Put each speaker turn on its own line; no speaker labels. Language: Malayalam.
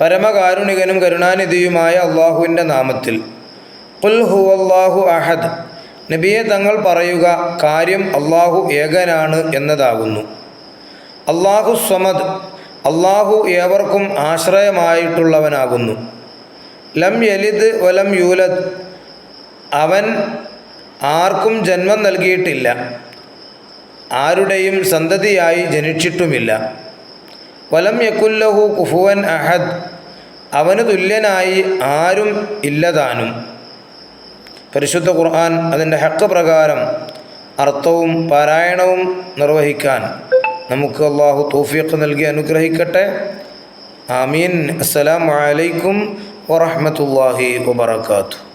പരമകാരുണികനും കരുണാനിധിയുമായ അള്ളാഹുവിന്റെ നാമത്തിൽ. കുൽ ഹുവല്ലാഹു അഹദ്. നബിയെ തങ്ങൾ പറയുക കാര്യം അള്ളാഹു ഏകനാണ് എന്നതാകുന്നു. അള്ളാഹു സ്വമദ്. അള്ളാഹു ഏവർക്കും ആശ്രയമായിട്ടുള്ളവനാകുന്നു. ലം യലിദ് വലം യൂലദ്. അവൻ ആർക്കും ജന്മം നൽകിയിട്ടില്ല. ആരുടെയും സന്തതിയായി ജനിച്ചിട്ടുമില്ല. വലം യക്കുല്ലഹു കുഫുവൻ അഹദ്. അവന് തുല്യനായി ആരും ഇല്ലതാനും. പരിശുദ്ധ ഖുർആൻ അതിന്റെ ഹക്ക് പ്രകാരം അർത്ഥവും പാരായണവും നിർവഹിക്കാൻ നമുക്ക് അള്ളാഹു തൗഫീഖ് നൽകി അനുഗ്രഹിക്കട്ടെ. ആമീൻ. അസ്സലാമലൈക്കും വറഹ്മത്തുള്ളാഹി വബറകാതുഹു.